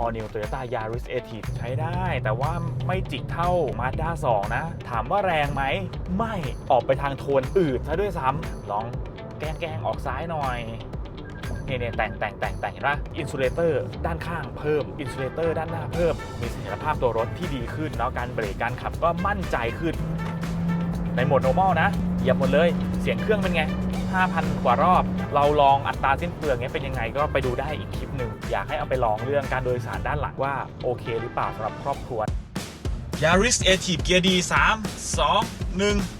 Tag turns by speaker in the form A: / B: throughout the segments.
A: All New Toyota Yaris a t i v ใช้ได้ แต่ว่าไม่จิกเท่า Mazda 2 นะ ถามว่าแรงไหม ไม่ออกไปทางโทนอืดซะด้วยซ้ำลองแกล้งแง้งออกซ้ายหน่อยเนี่ยเนี่ยแต่งแต่งแต่งแต่งเห็นปะอินซูเลเตอร์ด้านข้างเพิ่มอินซูเลเตอร์ด้านหน้าเพิ่ม มีเสถียรภาพตัวรถที่ดีขึ้นแล้วการเบรกการขับก็มั่นใจขึ้น ในโหมด normal นะเหยียบหมดเลย เสียงเครื่องเป็นไง 5,000 กว่ารอบ เราลองอัตราสิ้นเปลืองเนี้ยเป็นยังไงก็ไปดูได้อีกคลิปหนึ่งอยากให้เอาไปลองเรื่องการโดยสารด้านหลังว่าโอเคหรือเปล่าสำหรับครอบครัวยาริสเอทีฟเกียร์ดี3 2 1
B: 60.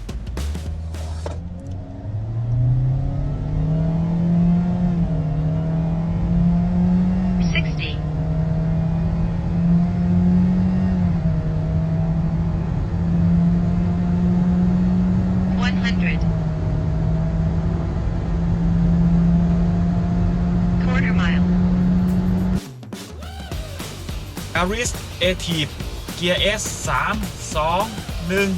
B: อาริ
A: สเอทีฟเกียร์เอสสา
B: มสองหนึ่ง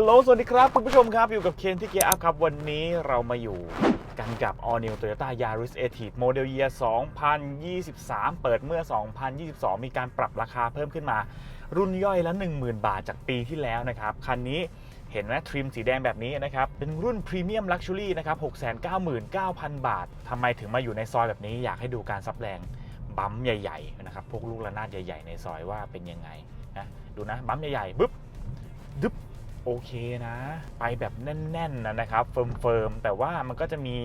A: ฮัลโหล สวัสดีครับ คุณผู้ชมครับ อยู่กับเคนที่เกียร์อัพครับ วันนี้เรามาอยู่กันกับ All New Toyota Yaris a t i v Model Year 2023 เปิดเมื่อ 2022 มีการปรับราคาเพิ่มขึ้นมา รุ่นย่อยละ 10,000 บาทจากปีที่แล้วนะครับ คันนี้เห็นไหมทริมสีแดงแบบนี้นะครับ เป็นรุ่นพรีเมียมลักชัวรี่นะครับ 699,000 บาททำไมถึงมาอยู่ในซอยแบบนี้อยากให้ดูการซับแรงบัมป์ใหญ่ๆนะครับพวกลูกระนาดใหญ่ ๆ ในซอยว่าเป็นยังไงนะดูนะบัมป์ใหญ่ๆบึ๊บดึ๊บ โอเคนะ ไปแบบแน่นๆนะนะครับเฟิร์มๆแต่ว่ามันก็จะมี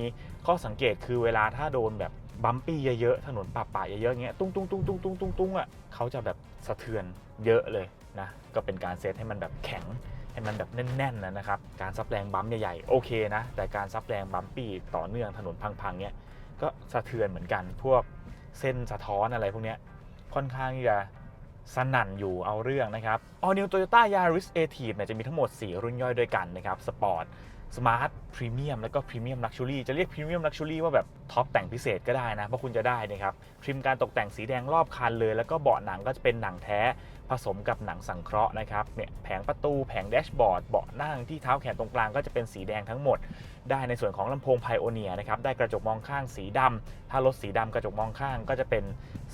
A: ข้อสังเกตคือเวลาถ้าโดนแบบบัมปี้เยอะๆถนนป่าๆเยอะๆอย่างเงี้ยตุ้งตุ้งตุ้งตุ้งตุ้งตุ้งตุ้งอะเขาจะแบบสะเทือนเยอะเลยนะก็เป็นการเซตให้มันแบบแข็งให้มันแบบแน่นๆนะนะครับ การซับแรงบัมป์ใหญ่ๆโอเคนะ แต่การซับแรงบัมปี้ต่อเนื่องถนนพังๆเนี้ยก็สะเทือนเหมือนกัน พวกเส้นสะท้อนอะไรพวกเนี้ยค่อนข้างที่จะ สนั่นอยู่เอาเรื่องนะครับ All New Toyota Yaris a t i v เนี่ยจะมีทั้งหมด 4 รุ่นย่อยด้วยกันนะครับ สปอร์ต สมาร์ท พรีเมียม แล้วก็พรีเมียมลักชัวรี่ จะเรียก Premium Luxury ว่าแบบท็อปแต่งพิเศษก็ได้นะ เพราะคุณจะได้นะครับ ทริมการตกแต่งสีแดงรอบคันเลย แล้วก็เบาะหนังก็จะเป็นหนังแท้ผสมกับหนังสังเคราะห์นะครับเนี่ยแผงประตูแผงแดชบอร์ดเบาะนั่งที่เท้าแขนตรงกลางก็จะเป็นสีแดงทั้งหมด ได้ในส่วนของลำโพงไพโอเนียนะครับได้กระจกมองข้างสีดำถ้ารถสีดำกระจกมองข้างก็จะเป็น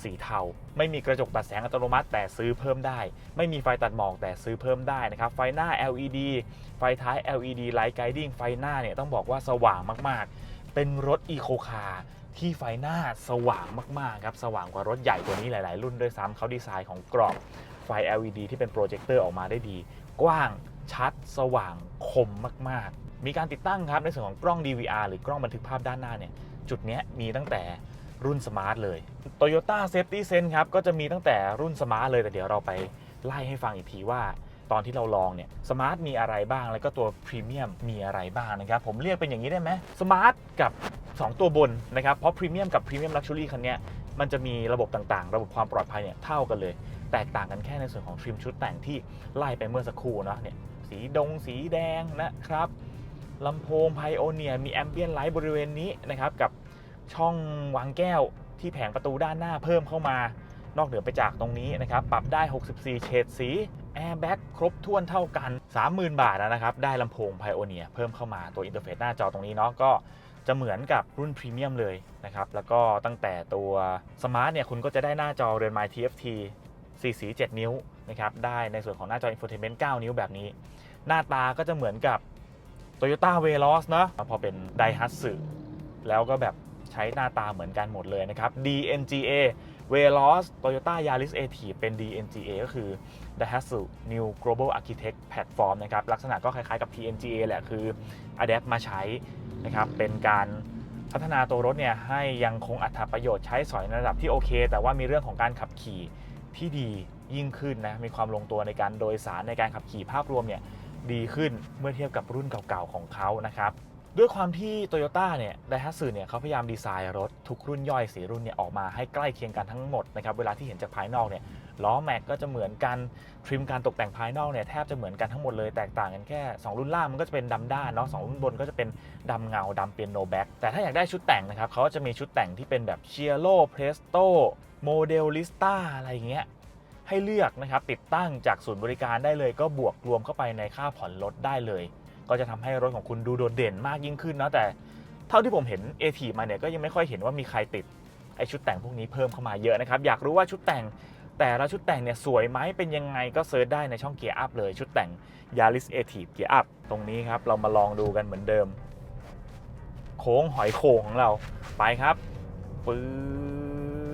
A: สีเทา ไม่มีกระจกตัดแสงอัตโนมัติแต่ซื้อเพิ่มได้ ไม่มีไฟตัดหมอกแต่ซื้อเพิ่มได้นะครับไฟหน้า LED ไฟท้าย LED Light Guiding ไฟหน้าเนี่ยต้องบอกว่าสว่างมากๆ เป็นรถอีโคคาร์ที่ไฟหน้าสว่างมากๆครับสว่างกว่ารถใหญ่กว่านี้หลาย ๆ รุ่นด้วยซ้ำเขาดีไซน์ของกรอบ ฟ LED ที่เป็นโปรเจคเตอร์ออกมาได้ดี กว้างชัด สว่างคมมาก ๆ มีการติดตั้งครับในส่วนของกล้อง DVR หรือกล้องบันทึกภาพด้านหน้าเนี่ยจุดนี้มีตั้งแต่รุ่นสมาร์ทเลย Toyota Safety Sense ครับก็จะมีตั้งแต่รุ่นสมาร์ทเลยแต่เดี๋ยวเราไปไล่ให้ฟังอีกทีว่าตอนที่เราลองเนี่ยสมาร์ทมีอะไรบ้าง แล้วก็ตัวพรีเมียมมีอะไรบ้างนะครับ ผมเรียกเป็นอย่างนี้ได้ไหมสมาร์ทกับ 2 ตัวบนนะครับ เพราะพรีเมียมกับพรีเมียมลักชัวรี่คันนี้มันจะมีระบบต่างๆ ระบบความปลอดภัยเนี่ยเท่ากันเลย แตกต่างกันแค่ในส่วนของทริมชุดแต่งที่ไล่ไปเมื่อสักครู่เนาะเนี่ยสีดงสีแดงนะครับลำโพงไพโอเนียมีแอมเบียนไลท์บริเวณนี้นะครับกับช่องวางแก้วที่แผงประตูด้านหน้าเพิ่มเข้ามานอกเหนือไปจากตรงนี้นะครับ ปรับได้ 64 เฉดสีแอร์แบ็กครบถ้วนเท่ากัน 30,000 บาทนะครับ ได้ลำโพงไพโอเนียเพิ่มเข้ามาตัวอินเทอร์เฟซหน้าจอตรงนี้เนาะก็จะเหมือนกับรุ่นพรีเมียมเลยนะครับ แล้วก็ตั้งแต่ตัวสมาร์ทเนี่ย คุณก็จะได้หน้าจอเรือนไม้ TFT 4สี7นิ้วนะครับได้ในส่วนของหน้าจอ Infotainment 9 นิ้วแบบนี้ หน้าตาก็จะเหมือนกับ Toyota Veloz เนอะพอเป็น Daihatsu แล้วก็แบบใช้หน้าตาเหมือนกันหมดเลยนะครับ DNGA Veloz Toyota Yaris a t i v เป็น DNGA ก็คือ Daihatsu New Global Architect Platform นะครับ ลักษณะก็คล้ายๆกับ TNGA แหละ คือ Adapt มาใช้นะครับ เป็นการพัฒนาตัวรถเนี่ยให้ยังคงอัตราประโยชน์ใช้สอยในระดับที่โอเค แต่ว่ามีเรื่องของการขับขี่ ที่ดียิ่งขึ้นนะมีความลงตัวในการโดยสารในการขับขี่ภาพรวมเนี่ยดีขึ้นเมื่อเทียบกับรุ่นเก่าๆของเขานะครับด้วยความที่โตโยต้าเนี่ยไดฮัตสึเนี่ยเขาพยายามดีไซน์รถทุกรุ่นย่อยสีรุ่นเนี่ยออกมาให้ใกล้เคียงกันทั้งหมดนะครับเวลาที่เห็นจากภายนอกเนี่ย ล้อแม็กก็จะเหมือนกันทริมการตกแต่งภายนอกเนี่ยแทบจะเหมือนกันทั้งหมดเลยแตกต่างกันแค่ 2 รุ่นล่างมันก็จะเป็นดำด้านเนาะสองรุ่นบนก็จะเป็นดำเงาดำเปียโนแบ็กแต่ถ้าอยากได้ชุดแต่งนะครับเขาก็จะมีชุดแต่งที่เป็นแบบเชียโ o เพรสโตโมเดลลิสตาอะไรอย่างเงี้ยให้เลือกนะครับติดตั้งจากศูนย์บริการได้เลยก็บวกรวมเข้าไปในค่าผ่อนรถได้เลย ก็จะทำให้รถของคุณดูโดดเด่นมากยิ่งขึ้นเนาะแต่เท่าที่ผมเห็น a t มาเนี่ยก็ยังไม่ค่อยเห็นว่ามีใครติดไอชุดแต่งพวกนี้เพิ่มเข้ามาเยอะนะครับอยากรู้ว่าชุดแต่ง แต่ละชุดแต่งเนี่ยสวยไหมเป็นยังไงก็เซิร์ชได้ในช่องเกียร์อัพเลยชุดแต่ง Yaris a t i v เกียร์อัพตรงนี้ครับ เรามาลองดูกันเหมือนเดิม โค้งหอยโข่งของเราไปครับปื๊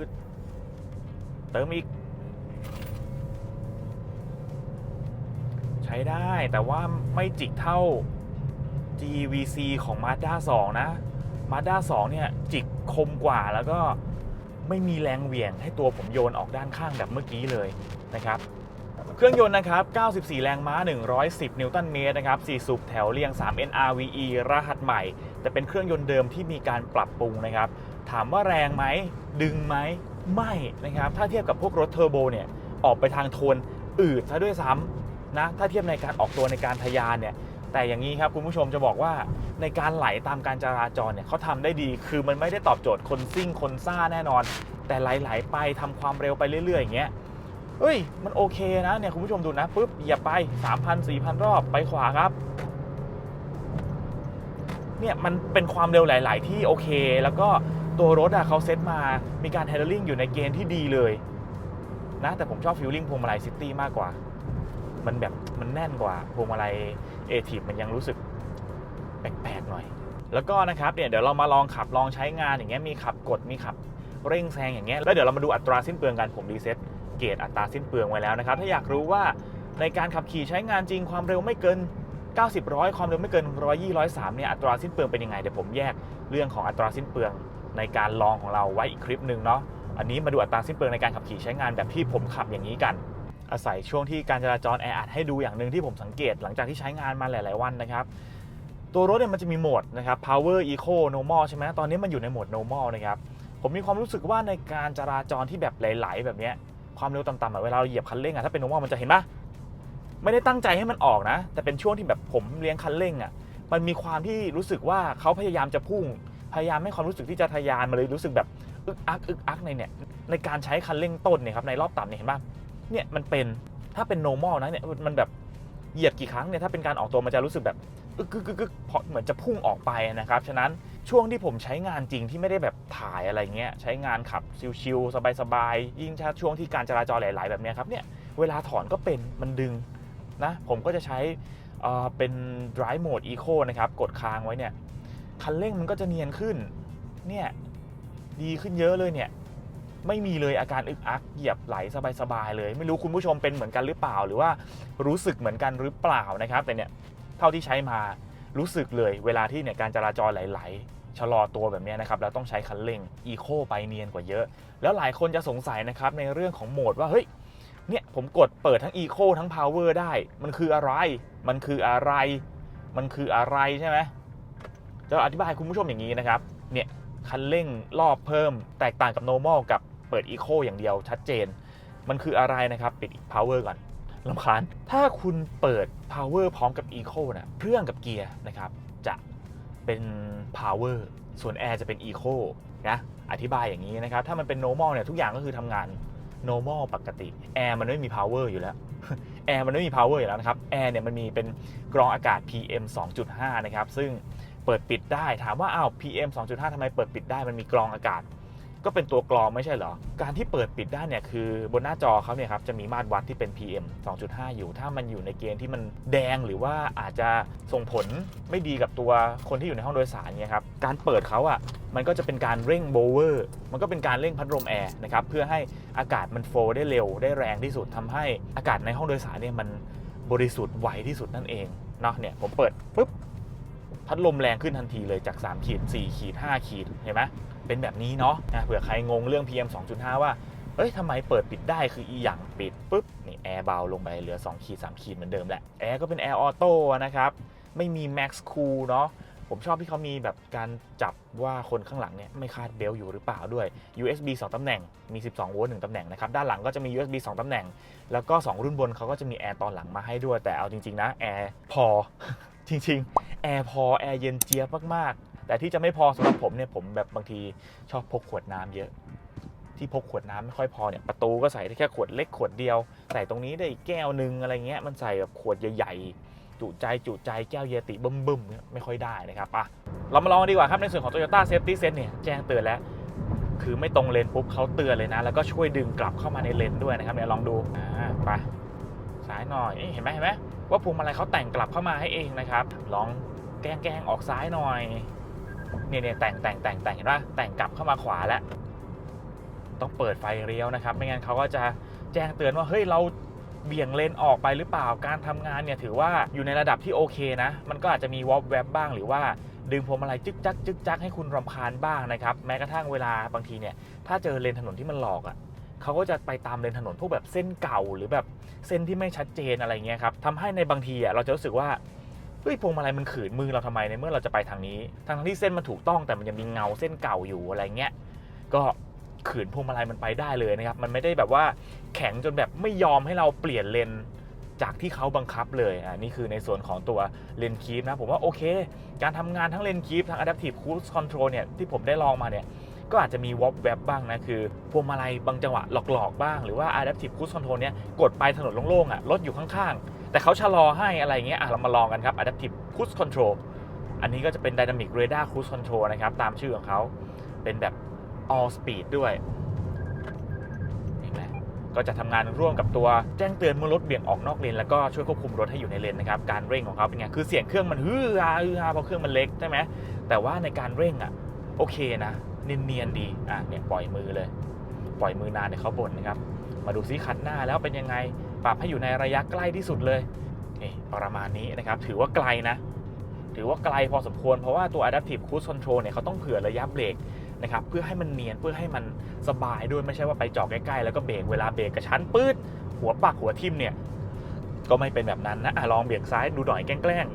A: ดเติมอีก ใช้ได้แต่ว่าไม่จิกเท่า GVC ของ Mazda 2 นะ Mazda 2 เนี่ย จิกคมกว่าแล้วก็ ไม่มีแรงเหวี่ยงให้ตัวผมโยนออกด้านข้างแบบเมื่อกี้เลยนะครับเครื่องยนต์นะครับ 94 แรงม้า 110 นิวตันเมตรนะครับ 4 สูบแถวเรียง 3 NRVE รหัสใหม่ แต่เป็นเครื่องยนต์เดิมที่มีการปรับปรุงนะครับ ถามว่าแรงไหม ดึงไหม ไม่นะครับ ถ้าเทียบกับพวกรถเทอร์โบเนี่ย ออกไปทางโทนอืดซะด้วยซ้ำนะ ถ้าเทียบในการออกตัวในการทะยานเนี่ย แต่อย่างนี้ครับคุณผู้ชมจะบอกว่าในการไหลตามการจราจรเนี่ยเขาทำได้ดี คือมันไม่ได้ตอบโจทย์คนซิ่งคนซ่าแน่นอน แต่ไหลๆไปทำความเร็วไปเรื่อยๆอย่างเงี้ยเฮ้ย มันโอเคนะเนี่ยคุณผู้ชมดูนะปุ๊บเหยียบไป 3,000 4,000 รอบไปขวาครับเนี่ยมันเป็นความเร็วหลาย ๆ ที่โอเค แล้วก็ตัวรถอะเขาเซ็ตมามีการ handling อยู่ในเกณฑ์ที่ดีเลยนะแต่ผมชอบฟิลลิ่งพวงมาลัยซิตี้มากกว่า มันแบบมันแน่นกว่าพวงมาลัย เอทีมันยังรู้สึกแปลกๆหน่อย แล้วก็นะครับเนี่ยเดี๋ยวเรามาลองขับลองใช้งานอย่างเงี้ยมีขับกดมีขับเร่งแซงอย่างเงี้ยแล้วเดี๋ยวเรามาดูอัตราสิ้นเปลืองกันผมรีเซ็ตเกรดอัตราสิ้นเปลืองไว้แล้วนะครับ ถ้าอยากรู้ว่าในการขับขี่ใช้งานจริงความเร็วไม่เกิน 90ร้อยความเร็วไม่เกิน120 103เนี่ยอัตราสิ้นเปลืองเป็นยังไงเดี๋ยวผมแยกเรื่องของอัตราสิ้นเปลืองในการลองของเราไว้อีกคลิปหนึ่งเนาะอันนี้มาดูอัตราสิ้นเปลืองในการขับขี่ใช้งานแบบที่ผมขับอย่างนี้กัน อาศัยช่วงที่การจราจรแออัดให้ดูอย่างหนึ่งที่ผมสังเกต หลังจากที่ใช้งานมาหลาย ๆ วันนะครับ ตัวรถเนี่ยมันจะมีโหมดนะครับ power eco normal ใช่ไหมตอนนี้มันอยู่ในโหมด normal นะครับผมมีความรู้สึกว่าในการจราจรที่แบบไหล ๆ แบบเนี้ยความเร็วต่ำๆเวลาเราเหยียบคันเร่งอะถ้าเป็น normal มันจะเห็นปะไม่ได้ตั้งใจให้มันออกนะ แต่เป็นช่วงที่แบบผมเลี้ยงคันเร่งอะมันมีความที่รู้สึกว่าเขาพยายามจะพุ่ง พยายามให้ความรู้สึกที่จะทะยานมาเลยรู้สึกแบบอึกอักอึกอักในเนี่ยในการใช้คันเร่งต้นเนี่ยครับในรอบต่ำเนี่ยเห็นปะ เนี่ยมันเป็นถ้าเป็น normal นะเนี่ยมันแบบเหยียบกี่ครั้งเนี่ยถ้าเป็นการออกตัวมันจะรู้สึกแบบอึกกึกกึกกึกเพราะเหมือนจะพุ่งออกไปนะครับ ฉะนั้นช่วงที่ผมใช้งานจริงที่ไม่ได้แบบถ่ายอะไรเงี้ยใช้งานขับชิวๆสบายๆยิ่งถ้าช่วงที่การจราจรหลาย ๆ แบบนี้ครับเนี่ยเวลาถอนก็เป็นมันดึงนะผมก็จะใช้เอ่อเป็น drive mode eco นะครับ กดค้างไว้เนี่ยคันเร่งมันก็จะเนียนขึ้นเนี่ยดีขึ้นเยอะเลยเนี่ย ไม่มีเลยอาการอึกอักเหยียบไหลสบายๆเลย ไม่รู้คุณผู้ชมเป็นเหมือนกันหรือเปล่า หรือว่ารู้สึกเหมือนกันหรือเปล่านะครับ แต่เนี่ยเท่าที่ใช้มารู้สึกเลยเวลาที่เนี่ยการจราจรไหลๆชะลอตัวแบบเนี้ยนะครับเราต้องใช้คันเร่งอีโคไปเนียนกว่าเยอะ แล้วหลายคนจะสงสัยนะครับในเรื่องของโหมดว่าเฮ้ยเนี่ยผมกดเปิดทั้งอีโคทั้งพาวเวอร์ได้ มันคืออะไร มันคืออะไร มันคืออะไรใช่ไหมจะอธิบายคุณผู้ชมอย่างนี้นะครับ เนี่ย คันเร่งรอบเพิ่มแตกต่างกับ normal กับ เปิดอีโคอย่างเดียวชัดเจน มันคืออะไรนะครับ ปิด power ก่อนลำคาญ ถ้าคุณเปิด power พร้อมกับ eco นะเครื่องกับเกียร์นะครับ จะเป็น power ส่วน air จะเป็น eco นะอธิบายอย่างนี้นะครับ ถ้ามันเป็น normal เนี่ยทุกอย่างก็คือทำงาน normal ปกติ air มันไม่มี power อยู่แล้ว air มันไม่มี power อยู่แล้วนะครับ air เนี่ยมันมีเป็นกรองอากาศ PM 2.5 นะครับ ซึ่งเปิดปิดได้ถามว่าอ้าว PM 2.5ทำไมเปิดปิดได้มันมีกรองอากาศ ก็เป็นตัวกรองไม่ใช่เหรอ การที่เปิดปิดได้เนี่ยคือบนหน้าจอเขาเนี่ยครับจะมีมาตรวัดที่เป็น PM 2.5 อยู่ ถ้ามันอยู่ในเกณฑ์ที่มันแดงหรือว่าอาจจะส่งผลไม่ดีกับตัวคนที่อยู่ในห้องโดยสารเนี่ยครับ การเปิดเขาอะ่ะมันก็จะเป็นการเร่งโบเวอร์ มันก็เป็นการเร่งพัดลมแอร์นะครับเพื่อให้อากาศมันโฟล์ได้เร็วได้แรงที่สุดทำให้อากาศในห้องโดยสารเนี่ยมันบริสุทธิ์ไวที่สุดนั่นเองเนาะเนี่ยผมเปิดปุ๊บพัดลมแรงขึ้นทันทีเลยจาก 3 ขีด 4 ขีด 5 ขีดเห็นไหม เป็นแบบนี้เนาะนะเผื่อใครงงเรื่อง PM 2.5 ว่าเอ้ยทำไมเปิดปิดได้คืออีหยังปิดปุ๊บนี่แอร์เบาลงไปเหลือ2ขีด3ขีดเหมือนเดิมแหละแอร์ก็เป็นแอร์ออโต้นะครับ ไม่มี Max Cool เนาะผมชอบที่เขามีแบบการจับว่าคนข้างหลังเนี่ยไม่คาดเบลต์อยู่หรือเปล่าด้วย USB 2 ตำแหน่ง มี 12 โวลต์1ตำแหน่งนะครับ ด้านหลังก็จะมี USB 2 ตำแหน่ง แล้วก็ 2 รุ่นบนเขาก็จะมีแอร์ตอนหลังมาให้ด้วย แต่เอาจริง ๆ นะ แอร์พอ จริง ๆ แอร์พอ แอร์เย็นเจี๊ยบมาก ๆ แต่ที่จะไม่พอสำหรับผมเนี่ยผมแบบบางทีชอบพกขวดน้ำเยอะ ที่พกขวดน้ำไม่ค่อยพอเนี่ยประตูก็ใส่ได้แค่ขวดเล็กขวดเดียว ใส่ตรงนี้ได้อีกแก้วหนึงอะไรเงี้ยมันใส่แบบขวดใหญ่ๆ จุใจจุใจแก้วเยติบึ้มบึ้มเนี่ยไม่ค่อยได้นะครับอะเรามาลองกันดีกว่าครับในส่วนของ Toyota Safety Sense เนี่ยแจ้งเตือนแล้วคือไม่ตรงเลนปุ๊บเขาเตือนเลยนะ แล้วก็ช่วยดึงกลับเข้ามาในเลนด้วยนะครับเนี่ยลองดูอ่าไปซ้ายหน่อยเอ๊ะเห็นไหมเห็นไหมว่าพวงมาลัยเขาแต่งกลับเข้ามาให้เองนะครับ ลองแกล้งแกล้งออกซ้ายหน่อย เนี่ยเนี่ยแต่งแต่งแต่งแต่งเห็นปะแต่งกลับเข้ามาขวาแล้ว ต้องเปิดไฟเลี้ยวนะครับ ไม่งั้นเขาก็จะแจ้งเตือนว่าเฮ้ยเราเบี่ยงเลนออกไปหรือเปล่าการทำงานเนี่ยถือว่าอยู่ในระดับที่โอเคนะ มันก็อาจจะมีวอลแวบบ้างหรือว่าดึงพวงมาลัยจึกจักจึกจักให้คุณรำคาญบ้างนะครับ แม้กระทั่งเวลาบางทีเนี่ย ถ้าเจอเลนถนนที่มันหลอกอะ่ะเขาก็จะไปตามเลนถนนพวกแบบเส้นเก่าหรือแบบเส้นที่ไม่ชัดเจนอะไรเงี้ยครับทำให้ในบางทีอะ่ะเราจะรู้สึกว่า ฮ้ยพวงมาลัยมันขืนมือเราทำไมในเมื่อเราจะไปทางนี้ทางที่เส้นมันถูกต้องแต่มันยังมีเงาเส้นเก่าอยู่อะไรเงี้ยก็ขืนพวงมาลัยมันไปได้เลยนะครับ มันไม่ได้แบบว่าแข็งจนแบบไม่ยอมให้เราเปลี่ยนเลนจากที่เขาบังคับเลยอ่านี่คือในส่วนของตัวเลนคีฟนะ ผมว่าโอเค การทำงานทั้งเลนคีฟทั้ง Adaptive Cruise Control เนี่ยที่ผมได้ลองมาเนี่ย ก็อาจจะมีวอ b แวบบ้างนะ คือพวงมาลัยบางจังหวะหลอกๆบ้าง หรือว่า Adaptive Cruise Control เนี่ยกดไปถนนโล่งๆอะรถอยู่ข้างๆ แต่เขาชะลอให้อะไรเงี้ยอะเรามาลองกันครับ Adaptive Cruise Control อันนี้ก็จะเป็น Dynamic Radar Cruise Control นะครับ ตามชื่อของเขาเป็นแบบ All Speed ด้วยเห็นไหมก็จะทำงานร่วมกับตัวแจ้งเตือนเมื่อรถเบี่ยงออกนอกเลนแล้วก็ช่วยควบคุมรถให้อยู่ในเลนนะครับ การเร่งของเขาเป็นไง คือเสียงเครื่องมันฮือฮาฮือฮาเพราะเครื่องมันเล็กใช่ไหมแต่ว่าในการเร่งอะโอเคนะเนียนๆดีอะเนี่ยปล่อยมือเลย ปล่อยมือนานเนี่ยเขาบ่นนะครับ มาดูซิคันหน้าแล้วเป็นยังไง ปรับให้อยู่ในระยะใกล้ที่สุดเลยนี่ประมาณนี้นะครับ ถือว่าไกลนะ ถือว่าไกลพอสมควรเพราะว่าตัว Adaptive Cruise Control เนี่ยเขาต้องเผื่อระยะเบรกนะครับเพื่อให้มันเนียนเพื่อให้มันสบายด้วยไม่ใช่ว่าไปจอดใกล้ๆแล้วก็เบรกเวลาเบรกกระชั้นปื๊ดหัวปักหัวทิ่มเนี่ยก็ไม่เป็นแบบนั้นนะอะลองเบี่ยงซ้ายดูหน่อยแกล้ง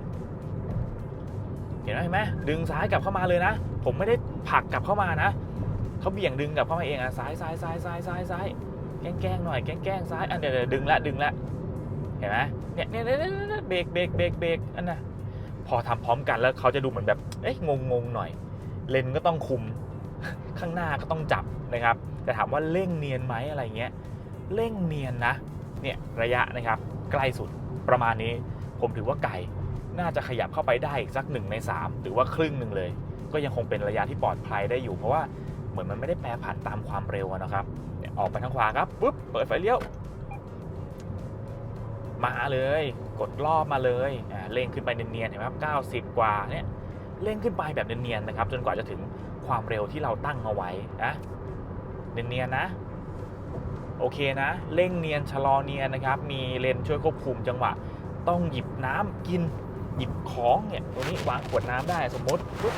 A: ๆเห็นไหมเห็นไหมดึงซ้ายกลับเข้ามาเลยนะ ผมไม่ได้ผลักกลับเข้ามานะเขาเบี่ยงดึงกลับเข้ามาเองอะซ้ายซ้ายซ้ายซ้ายซ้ายซ้าย แกล้งแกล้งหน่อยแกล้งแกล้งซ้ายอะเดี๋ยวเดี๋ยวดึงละดึงละเห็นไหมเนี่ยเนี่ยเนี่ยเนี่ยเบรกเบรกเบรกเบรกอันน่ะพอทำพร้อมกันแล้วเขาจะดูเหมือนแบบเอ๊ะงงงๆหน่อย เลนก็ต้องคุม ข้างหน้าก็ต้องจับนะครับ แต่ถามว่าเร่งเนียนไหมอะไรเงี้ยเร่งเนียนนะเนี่ยระยะนะครับ ใกล้สุดประมาณนี้ ผมถือว่าไกลน่าจะขยับเข้าไปได้อีกสักหนึ่งในสามหรือว่าครึ่งหนึ่งเลย ก็ยังคงเป็นระยะที่ปลอดภัยได้อยู่ เพราะว่า เหมือนมันไม่ได้แปรผันตามความเร็วนะครับเนี่ยออกไปทางขวาครับปุ๊บเปิดไฟเลี้ยว มาเลยกดรอบมาเลยอ่าเร่งขึ้นไปเนียนๆเห็นไหมครับ90 กว่าเนี่ยเร่งขึ้นไปแบบเนียนๆนะครับ จนกว่าจะถึงความเร็วที่เราตั้งเอาไว้นะเนียนๆนะโอเคนะเร่งเนียนชะลอเนียนนะครับ มีเลนช่วยควบคุมจังหวะ ต้องหยิบน้ำกิน หยิบของเนี่ยตรงนี้วางขวดน้ำได้สมมติปุ๊บ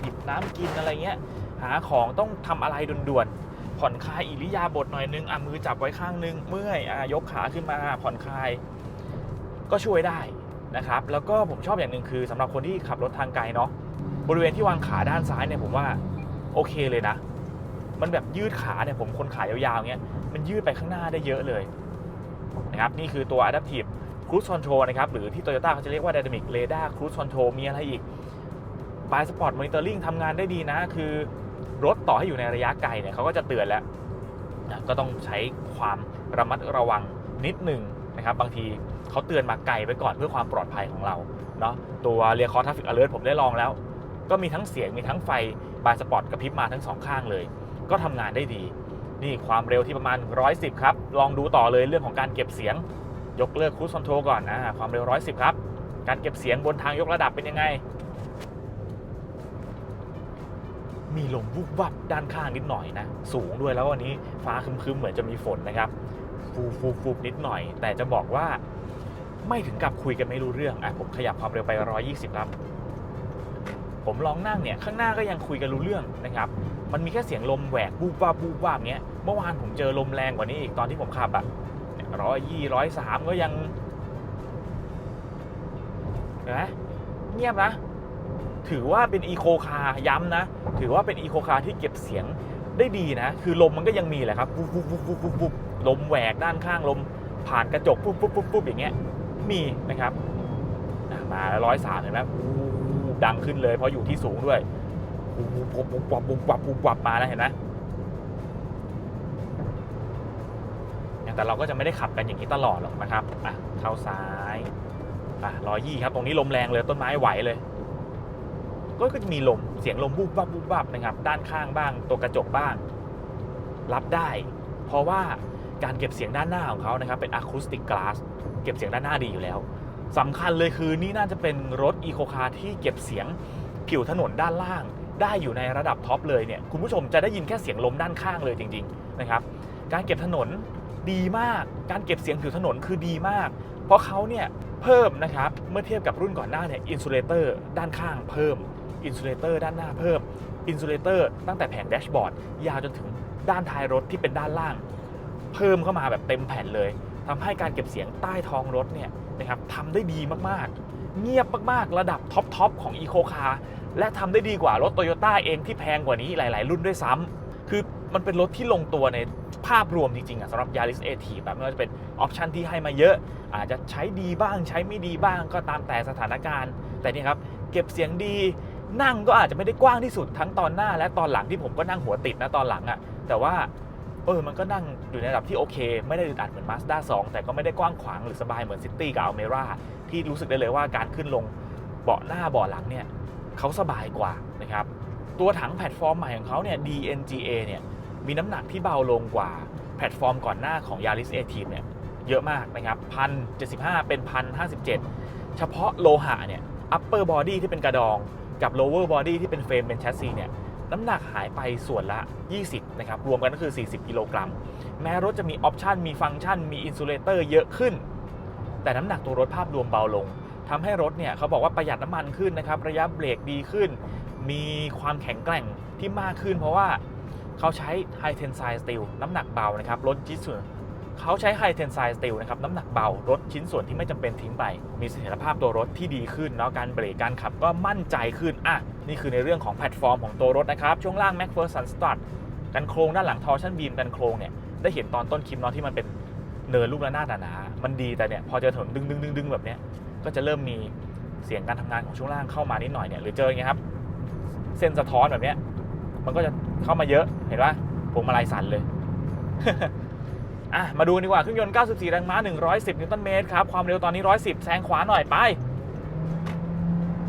A: หยิบน้ำกินอะไรเงี้ย หาของต้องทำอะไรด่วนๆ ผ่อนคลายอิริยาบถหน่อยนึงอะมือจับไว้ข้างนึง เมื่อยอะยกขาขึ้นมาผ่อนคลาย ก็ช่วยได้นะครับ แล้วก็ผมชอบอย่างหนึ่งคือสำหรับคนที่ขับรถทางไกลเนาะบริเวณที่วางขาด้านซ้ายเนี่ยผมว่าโอเคเลยนะ มันแบบยืดขาเนี่ยผมคนขายาวๆเงี้ยมันยืดไปข้างหน้าได้เยอะเลยนะครับนี่คือตัว Adaptive Cruise Control นะครับหรือที่ Toyota เขาจะเรียกว่า Dynamic Radar Cruise Control มีอะไรอีก b i Spot Monitoring ทำงานได้ดีนะ คือ รถต่อให้อยู่ในระยะไกลเนี่ยเขาก็จะเตือนแล้วนะก็ต้องใช้ความระมัดระวังนิดหนึ่งนะครับ บางทีเขาเตือนมาไกลไปก่อนเพื่อความปลอดภัยของเราเนาะตัว Rear Core Traffic Alert ผมได้ลองแล้ว ก็มีทั้งเสียงมีทั้งไฟ b i Sport กระพริบมาทั้งสองข้างเลย ก็ทำงานได้ดี นี่ความเร็วที่ประมาณ 110 ครับ ลองดูต่อเลยเรื่องของการเก็บเสียงยกเลิกคู i คอนโทรลก่อนนะความเร็ว 110 ครับ การเก็บเสียงบนทางยกระดับเป็นยังไง มีลมวุบวับด้านข้างนิดหน่อยนะ สูงด้วยแล้ววันนี้ฟ้าคึมๆเหมือนจะมีฝนนะครับ ฟูฟูฟูนิดหน่อย แต่จะบอกว่าไม่ถึงกับคุยกันไม่รู้เรื่องอะผมขยับความเร็วไป 120 ครับ ผมลองนั่งเนี่ยข้างหน้าก็ยังคุยกันรู้เรื่องนะครับ มันมีแค่เสียงลมแหวกบูบวาบบูบวาบเงี้ย เมื่อวานผมเจอลมแรงกว่านี้อีกตอนที่ผมขับอะร้อยยี่ร้อยสามก็ยังนไหมเงียบนะ ถือว่าเป็นอีโคคาร์ย้ำนะ ถือว่าเป็นอีโคคาร์ที่เก็บเสียงได้ดีนะ คือลมมันก็ยังมีแหละครับปุ๊บปุ๊บปุ๊บปุ๊บปุ๊บลมแหวกด้านข้างลมผ่านกระจกปุ๊บปุ๊บปุ๊บปุ๊บอย่างเงี้ยมีนะครับมาร้อยสามเห็นไหมดังขึ้นเลยเพราะอยู่ที่สูงด้วยปุ๊บปุ๊บปุ๊บปุ๊บปุ๊บปุ๊บปุ๊บมาแล้วเห็นไหมแต่เราก็จะไม่ได้ขับกันอย่างนี้ตลอดหรอกนะครับอะเข้าซ้ายอะร้อยยี่ครับ ตรงนี้ลมแรงเลยต้นไม้ไหวเลย ก็จะมีลมเสียงลมบูบวับบูบวับนะครับ ด้านข้างบ้าง ตัวกระจกบ้าง รับได้ เพราะว่าการเก็บเสียงด้านหน้าของเขานะครับ เป็นอะคูสติกกลาสเก็บเสียงด้านหน้าดีอยู่แล้วสำคัญเลยคือนี่น่าจะเป็นรถอีโคคาร์ที่เก็บเสียงผิวถนนด้านล่าง ได้อยู่ในระดับท็อปเลยเนี่ยคุณผู้ชมจะได้ยินแค่เสียงลมด้านข้างเลยจริง ๆนะครับ การเก็บถนนดีมาก การเก็บเสียงผิวถนนคือดีมาก เพราะเขาเนี่ยเพิ่มนะครับเมื่อเทียบกับรุ่นก่อนหน้าเนี่ยอินซูเลเตอร์ด้านข้างเพิ่ม อินซูเลเตอร์ด้านหน้าเพิ่มอินซูเลเตอร์ตั้งแต่แผงแดชบอร์ดยาวจนถึงด้านท้ายรถที่เป็นด้านล่าง เพิ่มเข้ามาแบบเต็มแผ่นเลยทำให้การเก็บเสียงใต้ท้องรถเนี่ยนะครับทำได้ดีมากๆ เงียบมากๆ ระดับท็อปทอปของ e c o Car และทำได้ดีกว่ารถโตโยต้าเองที่แพงกว่านี้หลาย ๆ รุ่นด้วยซ้ำคือมันเป็นรถที่ลงตัวในภาพรวมจริงๆอะสำหรับ Yaris a t แบบไม่ว่าจะเป็นออปชันที่ให้มาเยอะ อาจจะใช้ดีบ้างใช้ไม่ดีบ้างก็ตามแต่สถานการณ์ แต่นี่ครับ เก็บเสียงดี นั่งก็อาจจะไม่ได้กว้างที่สุดทั้งตอนหน้าและตอนหลังที่ผมก็นั่งหัวติดนะตอนหลังอะ่ะแต่ว่าเออมันก็นั่งอยู่ในระดับที่โอเค ไม่ได้อึดอัดเหมือน Mazda 2 แต่ก็ไม่ได้กว้างขวางหรือสบายเหมือน City กับ Almera ที่รู้สึกได้เลยว่าการขึ้นลงเบาะหน้าเบาะหลังเนี่ยเขาสบายกว่านะครับตัวถังแพลตฟอร์มใหม่ของเขาเนี่ย DNGA เนี่ยมีน้ำหนักที่เบาลงกว่าแพลตฟอร์มก่อนหน้าของ Yaris a t i v เนี่ยเยอะมากนะครับพันเจ็เป็นพันห้าเฉพาะโลหะเนี่ย upper body ที่เป็นกระดอง กับ lower body ที่เป็นเฟรมเป็นแชสซีเนี่ยน้ำหนักหายไปส่วนละ 20 นะครับ รวมกันก็คือ 40 กิโลกรัม แม้รถจะมีออปชันมีฟังก์ชัน มีอินซูเลเตอร์เยอะขึ้น แต่น้ำหนักตัวรถภาพรวมเบาลง ทำให้รถเนี่ยเขาบอกว่าประหยัดน้ำมันขึ้นนะครับ ระยะเบรกดีขึ้น มีความแข็งแกร่งที่มากขึ้น เพราะว่าเขาใช้ High Tensile Steel น้ำหนักเบานะครับลดชิ้นส่วน เขาใช้ High Tensile Steel นะครับน้ำหนักเบาลดชิ้นส่วนที่ไม่จำเป็นทิ้งไป มีเสถียรภาพตัวรถที่ดีขึ้นเนาะการเบรกการขับก็มั่นใจขึ้นอะนี่คือในเรื่องของแพลตฟอร์มของตัวรถนะครับ ช่วงล่าง MacPherson Strut กันโครงด้านหลัง Torsion Beam กันโครงเนี่ยได้เห็นตอนต้นคลิปเนาะที่มันเป็นเนินลูกระนาดหนาๆมันดีแต่เนี่ยพอเจอถนนดึงดึงดึงดึงแบบเนี้ยก็จะเริ่มมีเสียงการทำงานของช่วงล่างเข้ามานิดหน่อยเนี่ยหรือเจออย่างเงี้ยครับเส้นสะท้อนแบบเนี้ยมันก็จะเข้ามาเยอะเห็นปะพวงมาลัยสั่นเลย อะมาดูดีกว่าเครื่องยนต์ 94 แรงม้า 110 นิวตันเมตรครับ ความเร็วตอนนี้ 110 แซงขวาหน่อยไป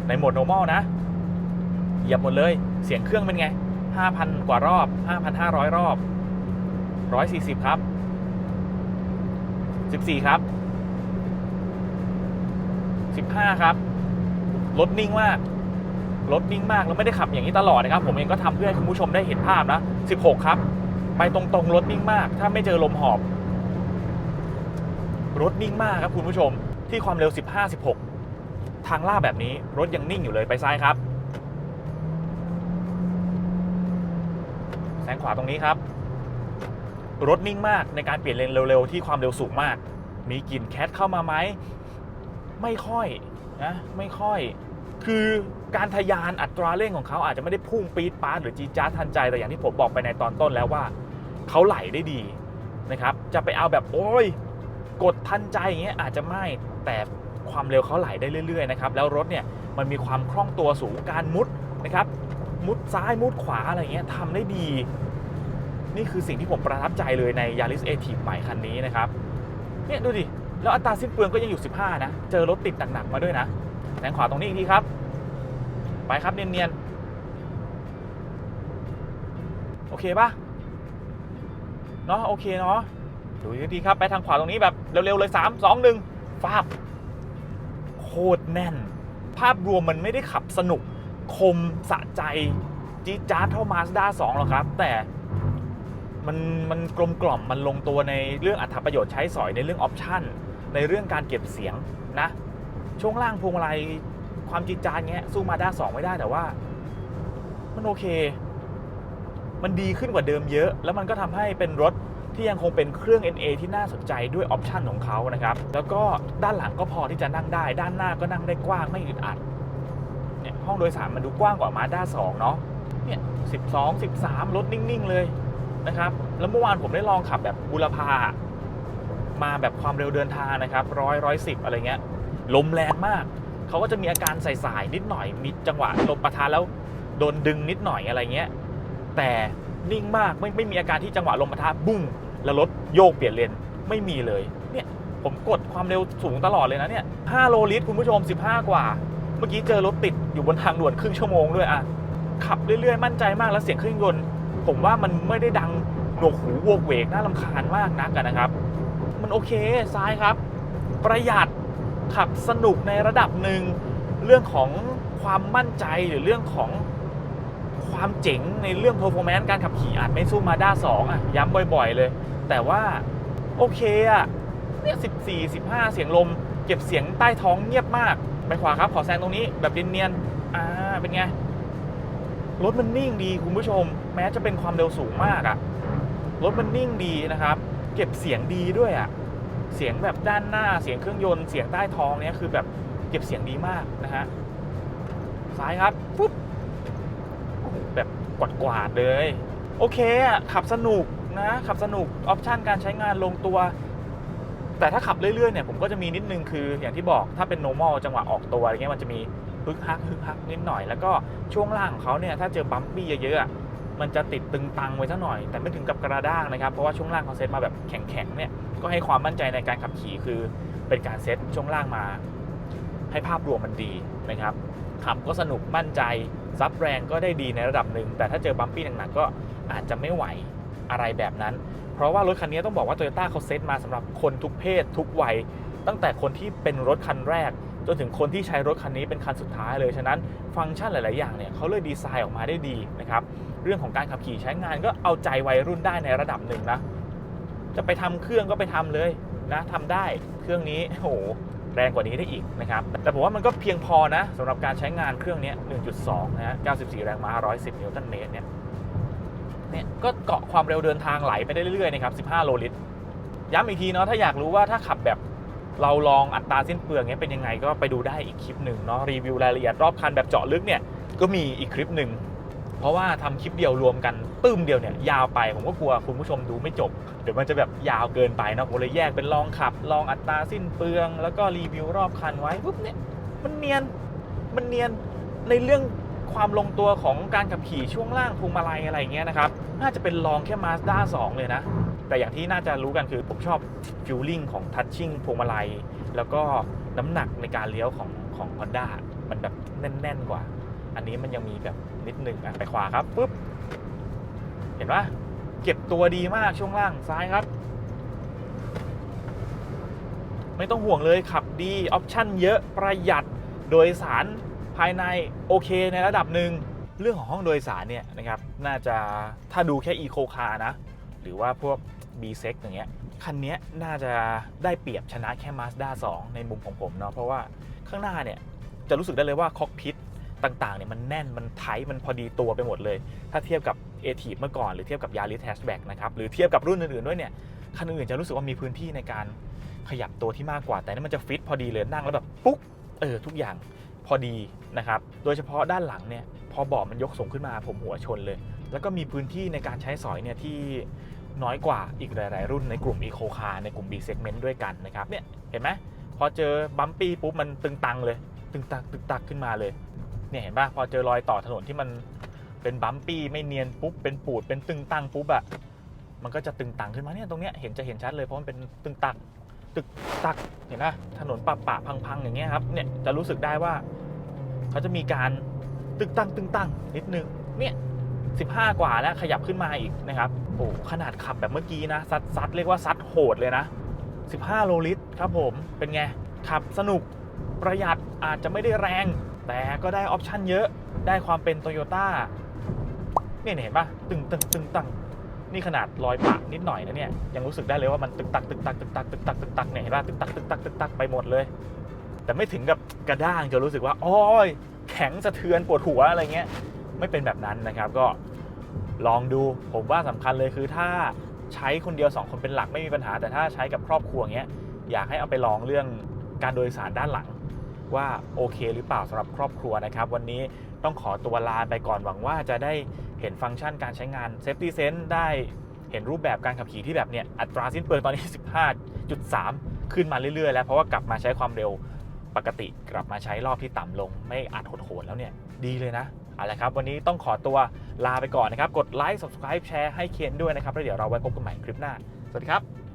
A: ในโหมด normal นะ เหยียบหมดเลย เสียงเครื่องเป็นไง 5,000 กว่ารอบ 5,500 รอบ 140 ครับ 14 ครับ 15 ครับ รถนิ่งมาก รถนิ่งมาก แล้วไม่ได้ขับอย่างนี้ตลอดนะครับ ผมเองก็ทำเพื่อให้คุณผู้ชมได้เห็นภาพนะ 16 ครับ ไปตรงๆรถนิ่งมาก ถ้าไม่เจอลมหอบ รถนิ่งมากครับคุณผู้ชม ที่ความเร็ว 15 16 ทางลาดแบบนี้รถยังนิ่งอยู่เลยไปซ้ายครับแซงขวาตรงนี้ครับ รถนิ่งมากในการเปลี่ยนเลนเร็วๆ ที่ความเร็วสูงมาก มีกลิ่นแคทเข้ามาไหมไม่ค่อยนะไม่ค่อย คือการทะยานอัตราเร่งของเขาอาจจะไม่ได้พุ่งปี๊ดป๊าดหรือจีจ้าทันใจแต่อย่างที่ผมบอกไปในตอนต้นแล้วว่า เขาไหลได้ดีนะครับ จะไปเอาแบบโอ้ยกดทันใจอย่างเงี้ยอาจจะไม่แต่ความเร็วเขาไหลได้เรื่อยๆนะครับแล้วรถเนี่ยมันมีความคล่องตัวสูงการมุดนะครับ มุดซ้ายมุดขวาอะไรเงี้ยทำได้ดี นี่คือสิ่งที่ผมประทับใจเลยใน Yaris a t i v ใหม่คันนี้นะครับเนี่ยดูดิแล้วอัตราสิ้นเปลืองก็ยังอยู่ 15 นะ เจอรถติดหนักๆมาด้วยนะแซงขวาตรงนี้อีกทีครับ ไปครับเนียนๆ โอเคปะ เนาะโอเคเนาะดูอีกทีครับ ไปทางขวาตรงนี้แบบเร็วๆเลย3 2 1ฟาบโคตรแน่น ภาพรวมมันไม่ได้ขับสนุกคมสะใจจี๊ดจ๊าดเท่ามาสด้า2หรอกครับ แต่มันมันกลมกล่อมมันลงตัวในเรื่องอัตราประโยชน์ใช้สอยในเรื่องออปชั่นในเรื่องการเก็บเสียงนะ ช่วงล่างพวงมาลัยความจีดจานเงี้ยสู้มาด้าสองไม่ได้แต่ว่า มันโอเค มันดีขึ้นกว่าเดิมเยอะ แล้วมันก็ทำให้เป็นรถที่ยังคงเป็นเครื่อง NA ที่น่าสนใจด้วยออปชันของเขานะครับ แล้วก็ด้านหลังก็พอที่จะนั่งได้ ด้านหน้าก็นั่งได้กว้างไม่อึดอัด เนี่ยห้องโดยสารมันดูกว้างกว่ามาด้า2เนาะ เนี่ย12 13รถนิ่งๆเลยนะครับ แล้วเมื่อวานผมได้ลองขับแบบบุรพา มาแบบความเร็วเดินทางนะครับร้อยร้อยสิบอะไรเงี้ย ลมแรงมาก เขาก็จะมีอาการสายๆนิดหน่อย มีจังหวะลมปะทะแล้วโดนดึงนิดหน่อยอะไรเงี้ย แต่นิ่งมากไม่ไม่มีอาการที่จังหวะลมปะทะบุ้งแล้วรถโยกเปลี่ยนเลนไม่มีเลยเนี่ยผมกดความเร็วสูงตลอดเลยนะเนี่ย5โลลิตรคุณผู้ชม 15 กว่า เมื่อกี้เจอรถติดอยู่บนทางด่วนครึ่งชั่วโมงด้วยอะขับเรื่อยๆมั่นใจมากแล้วเสียงเครื่องยนต์ ผมว่ามันไม่ได้ดังหนวกหูวกเวกน่าลำคาญมากนักนะครับ มันโอเคซ้ายครับ ประหยัดขับสนุกในระดับหนึ่งเรื่องของความมั่นใจหรือเรื่องของ ความเจ๋งในเรื่อง performance การขับขี่อาจไม่สู้มาด้า2อะย้ำบ่อยๆเลย แต่ว่าโอเคอะเนี่ย14 15 เสียงลม เก็บเสียงใต้ท้องเงียบมาก ไปขวาครับขอแซงตรงนี้แบบเนียนๆอ่าเป็นไง รถมันนิ่งดีคุณผู้ชม แม้จะเป็นความเร็วสูงมากอะรถมันนิ่งดีนะครับ เก็บเสียงดีด้วยอะเสียงแบบด้านหน้าเสียงเครื่องยนต์เสียงใต้ท้องเนี่ยคือแบบเก็บเสียงดีมากนะฮะซ้ายครับปุ๊บ กวาดกวาดๆเลย โอเคอะขับสนุกนะ ขับสนุกออปชันการใช้งานลงตัว แต่ถ้าขับเรื่อยๆเนี่ยผมก็จะมีนิดนึงคืออย่างที่บอกถ้าเป็น normal จังหวะออกตัวอะไรเงี้ยมันจะมีฮึกฮักฮึกฮักนิดหน่อยแล้วก็ช่วงล่างของเขาเนี่ยถ้าเจอบัมปี้เยอะๆมันจะติดตึงตังไว้ซะหน่อย แต่ไม่ถึงกับกระด้างนะครับ เพราะว่าช่วงล่างเขาเซตมาแบบแข็งๆเนี่ยก็ให้ความมั่นใจในการขับขี่คือเป็นการเซตช่วงล่างมา ให้ภาพรวมมันดีนะครับขับก็สนุกมั่นใจ ซับแรงก็ได้ดีในระดับหนึ่ง แต่ถ้าเจอบัมปี้หนักๆก็อาจจะไม่ไหวอะไรแบบนั้น เพราะว่ารถคันนี้ต้องบอกว่า Toyota เขาเซตมาสำหรับคนทุกเพศทุกวัย ตั้งแต่คนที่เป็นรถคันแรกจนถึงคนที่ใช้รถคันนี้เป็นคันสุดท้ายเลย ฉะนั้นฟังก์ชันหลาย ๆ อย่างเนี่ยเขาเลยดีไซน์ออกมาได้ดีนะครับ เรื่องของการขับขี่ใช้งานก็เอาใจวัยรุ่นได้ในระดับหนึ่งนะ จะไปทำเครื่องก็ไปทำเลยนะทำได้ เครื่องนี้โอ้โห แรงกว่านี้ได้อีกนะครับ แต่ผมว่ามันก็เพียงพอนะสำหรับการใช้งานเครื่องนี้ 1.2 นะฮะ 94 แรงม้า 110 นิวตันเมตรเนี่ย เนี่ยก็เกาะความเร็วเดินทางไหลไปได้เรื่อยๆนะครับ 15 โลลิตร ย้ำอีกทีเนาะ ถ้าอยากรู้ว่าถ้าขับแบบเราลองอัตราสิ้นเปลืองเนี้ยเป็นยังไงก็ไปดูได้อีกคลิปหนึ่งเนาะ รีวิวรายละเอียดรอบคันแบบเจาะลึกเนี่ย ก็มีอีกคลิปหนึ่ง เพราะว่าทำคลิปเดียวรวมกันตึ้มเดียวเนี่ยยาวไปผมก็กลัวคุณผู้ชมดูไม่จบ เดี๋ยวมันจะแบบยาวเกินไปเนาะผมเลยแยกเป็นลองขับ ลองอัตราสิ้นเปลือง แล้วก็รีวิวรอบคันไว้ปุ๊บเนี่ยมันเนียนมันเนียนในเรื่องความลงตัวของการขับขี่ช่วงล่างพวงมาลัยอะไรเงี้ยนะครับน่าจะเป็นลองแค่ Mazda 2 เลยนะ แต่อย่างที่น่าจะรู้กันคือผมชอบฟิลลิ่งของทัชชิ่งพวงมาลัยแล้วก็น้ำหนักในการเลี้ยวของของ Honda มันแบบแน่น ๆ กว่า อันนี้มันยังมีแบบนิดหนึ่งไปขวาครับปุ๊บเห็นปะเก็บตัวดีมากช่วงล่างซ้ายครับ ไม่ต้องห่วงเลยขับดีออปชั่นเยอะประหยัดโดยสารภายในโอเคในระดับหนึ่งเรื่องของห้องโดยสารเนี่ยนะครับน่าจะถ้าดูแค่ Eco Car นะ หรือว่าพวก b s e c อย่างเงี้ยคันนี้น่าจะได้เปรียบชนะแค่ Mazda 2 ในมุมของผมเนาะเพราะว่าข้างหน้าเนี่ยจะรู้สึกได้เลยว่าคอกพิท ต่างๆเนี่ยมันแน่นมันไทต์มันพอดีตัวไปหมดเลย ถ้าเทียบกับ a t i v เมื่อก่อนหรือเทียบกับ Yaris Hatchback นะครับหรือเทียบกับรุ่นอื่นๆด้วยเนี่ยคันอื่นจะรู้สึกว่ามีพื้นที่ในการขยับตัวที่มากกว่า แต่นี่มันจะฟิตพอดีเลยนั่งแล้วแบบปุ๊กเออทุกอย่างพอดีนะครับโดยเฉพาะด้านหลังเนี่ยพอเบาะมันยกสูงขึ้นมาผมหัวชนเลย แล้วก็มีพื้นที่ในการใช้สอยเนี่ยที่น้อยกว่าอีกหลาย ๆ รุ่นในกลุ่ม Eco Car ในกลุ่ม B segment ด้วยกันนะครับเนี่ยเห็นไหมพอเจอบัมปี้ปุ๊บมันตึงตังเลย ตึงตักตึงตักขึ้นมาเลย เนี่ยเห็นปะพอเจอรอยต่อถนนที่มันเป็นบัมปี้ไม่เนียนปุ๊บเป็นปูดเป็นตึงตังปุ๊บอะมันก็จะตึงตังขึ้นมาเนี่ยตรงเนี้ยเห็นจะเห็นชัดเลยเพราะมันเป็นตึงตักตึกตักเห็นนะถนนปะปะพังๆ อย่างเงี้ยครับเนี่ยจะรู้สึกได้ว่า เขาจะมีการตึงตั้งตึงตั้งนิดนึงเนี่ย15กว่าแล้วขยับขึ้นมาอีกนะครับโอ้ขนาดขับแบบเมื่อกี้นะซัดซัดเรียกว่าซัดโหดเลยนะ 15 โลลิตรครับผมเป็นไงขับสนุกประหยัดอาจจะไม่ได้แรง แต่ก็ได้ออปชันเยอะได้ความเป็นโตโยต้าเนี่ยเห็นปะตึงตึงตึงตังนี่ขนาดรอยปะนิดหน่อยนะเนี่ยยังรู้สึกได้เลยว่ามันตึกตักตึกตักตึกตักตึกตักตึกตักเนี่ยเห็นปะตึกตักตึกตักตึกตักไปหมดเลย แต่ไม่ถึงกับกระด้างจะรู้สึกว่าโอ้ยแข็งสะเทือนปวดหัวอะไรเงี้ยไม่เป็นแบบนั้นนะครับก็ลองดูผมว่าสำคัญเลยคือถ้าใช้คนเดียว 2 คนเป็นหลักไม่มีปัญหา แต่ถ้าใช้กับครอบครัวเงี้ยอยากให้เอาไปลองเรื่องการโดยสารด้านหลัง ว่าโอเคหรือเปล่าสำหรับครอบครัวนะครับ วันนี้ต้องขอตัวลาไปก่อนหวังว่าจะได้เห็นฟังก์ชันการใช้งาน Safety Sense ได้เห็นรูปแบบการขับขี่ที่แบบเนี่ยอัตราสิ้นเปลืองตอนนี้ 15.3 ขึ้นมาเรื่อยๆ แล้วเพราะว่ากลับมาใช้ความเร็วปกติกลับมาใช้รอบที่ต่ำลง ไม่อัดโหดๆแล้วเนี่ยดีเลยนะเอาละครับ วันนี้ต้องขอตัวลาไปก่อนนะครับ กดไลค์ subscribe แชร์ให้เคนด้วยนะครับ แล้วเดี๋ยวเราไว้พบกันใหม่คลิปหน้า สวัสดีครับ